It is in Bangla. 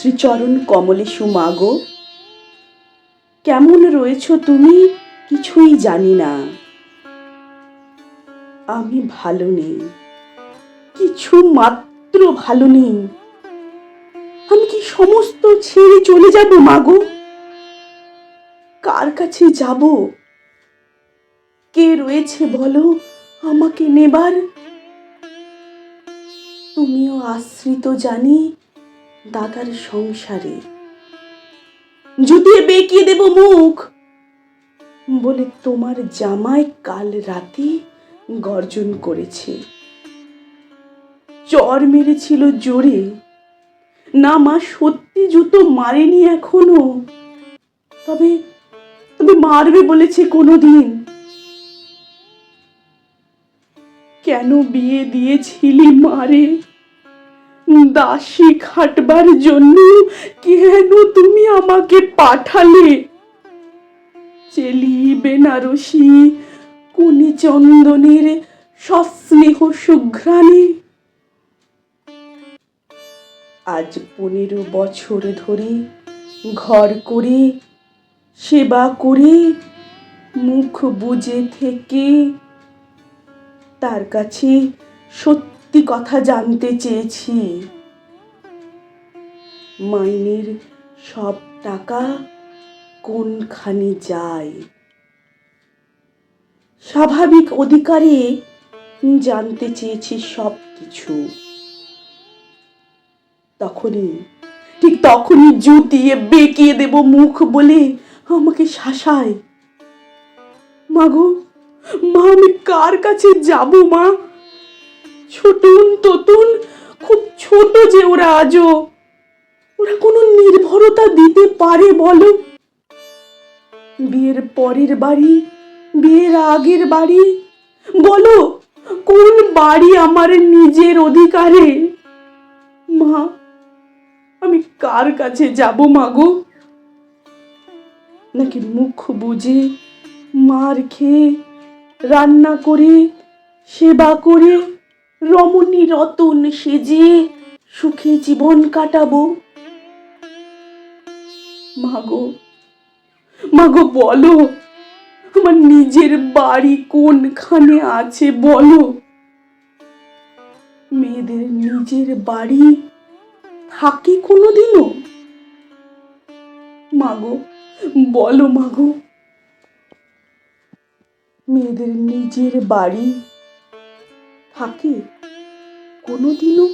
শ্রীচরণ কমলেশু, মাগো, কেমন রয়েছ তুমি? কিছুই জানি না। আমি ভালো নেই। কিছু মাত্র ভালো নেই। আমি কি সমস্ত ছেড়ে চলে যাব, মাগো? কার কাছে যাব? কে রয়েছে বলো আমাকে নেবার? তুমিও আশ্রিত জানি দাদার সংসারে। জুতিয়ে বেঁকিয়ে দেব মুখ। বলে তোমার জামাই কাল রাতে গর্জন করেছে। চর মেরেছিল জোরে। না মা, সত্যি জুতো মারেনি এখনও। তবে তবে মারবে বলেছে কোনোদিন। কেন বিয়ে দিয়েছিলি মারে দাসী খাটবার জন্য কেন তুমি আমাকে পাঠালে? চেলি বেনারসি কুনি চন্দনের সস্নেহ সুঘ্রাণে। আজ পনেরো বছর ধরে ঘর করে, সেবা করে, মুখ বুজে থেকে, তার কাছে সত্যি কথা জানতে চেয়েছি। মাইনের সব টাকা কোনখানে যায়? স্বাভাবিক অধিকারে জানতে চেয়েছি সব কিছু তখনই, ঠিক তখনই জুতিয়ে বেঁকিয়ে দেব মুখ বলে আমাকে শাসায়। মাগো মা আমি কার কাছে যাব মা? ছোটুন, ততুন, খুব ছোট যে ওরা আজও। ওরা কোনো নির্ভরতা দিতে পারে বলো? বিয়ের পরের বাড়ি, বিয়ের আগের বাড়ি, বলো, কোন বাড়ি আমার নিজের অধিকারে? মা, আমি কার কাছে যাব মাগো নাকি মুখ বুঝে মার খেয়ে, রান্না করে, সেবা করে রমণী রতন সেজে সুখে জীবন কাটাবো। মাগো মাগো বলো, আমার নিজের বাড়ি কোনখানে আছে বলো? মেয়েদের নিজের বাড়ি থাকে কোনোদিনও? মাগো, বলো মাগো, মেয়েদের নিজের বাড়ি থাকে। কোনোদিনও